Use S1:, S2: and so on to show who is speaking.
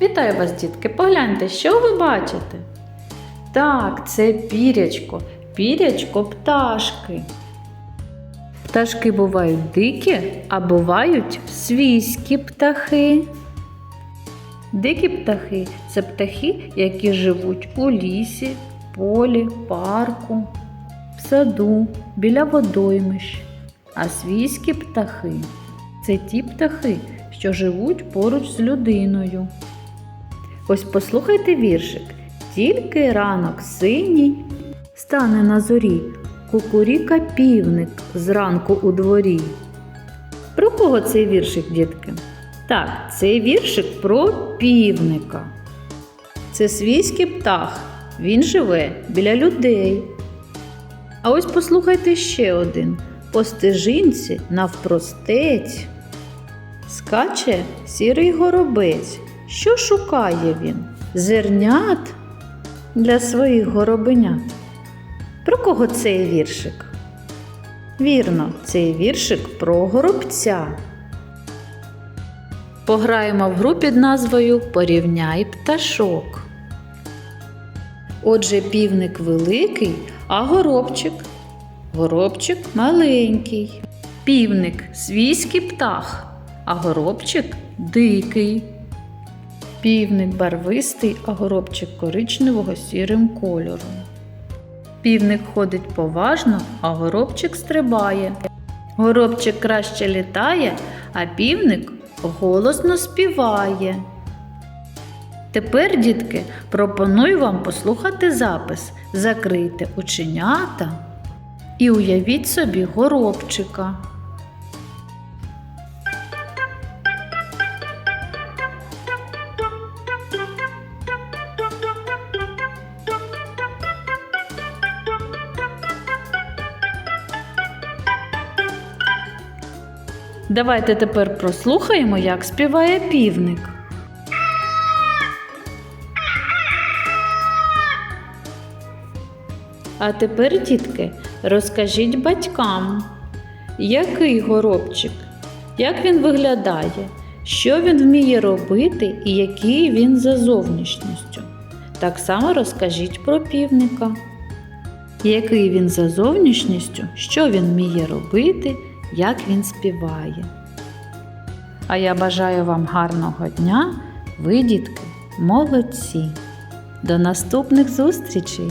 S1: Вітаю вас, дітки! Погляньте, що ви бачите? Так, це пірячко, пірячко пташки. Пташки бувають дикі, а бувають свійські птахи. Дикі птахи це птахи, які живуть у лісі, полі, парку, в саду, біля водоймищ. А свійські птахи це ті птахи, що живуть поруч з людиною. Ось послухайте віршик. Тільки ранок синій стане на зорі, кукуріка півник зранку у дворі. Про кого цей віршик, дітки? Так, цей віршик про півника. Це свійський птах. Він живе біля людей. А ось послухайте ще один. По стежинці навпростець скаче сірий горобець. Що шукає він? Зернят для своїх горобенят. Про кого цей віршик? Вірно, цей віршик про горобця. Пограємо в гру під назвою Порівняй пташок. Отже, півник великий, а горобчик. Горобчик маленький. Півник свійський птах, а горобчик дикий. Півник барвистий, а горобчик коричневого сірим кольором. Півник ходить поважно, а горобчик стрибає. Горобчик краще літає, а півник голосно співає. Тепер, дітки, пропоную вам послухати запис. Закрийте оченята і уявіть собі горобчика. Давайте тепер прослухаємо, як співає півник. А тепер, дітки, розкажіть батькам, який горобчик, як він виглядає, що він вміє робити і який він за зовнішністю. Так само розкажіть про півника. Який він за зовнішністю, що він вміє робити, як він співає. А я бажаю вам гарного дня, ви, дітки, молодці. До наступних зустрічей!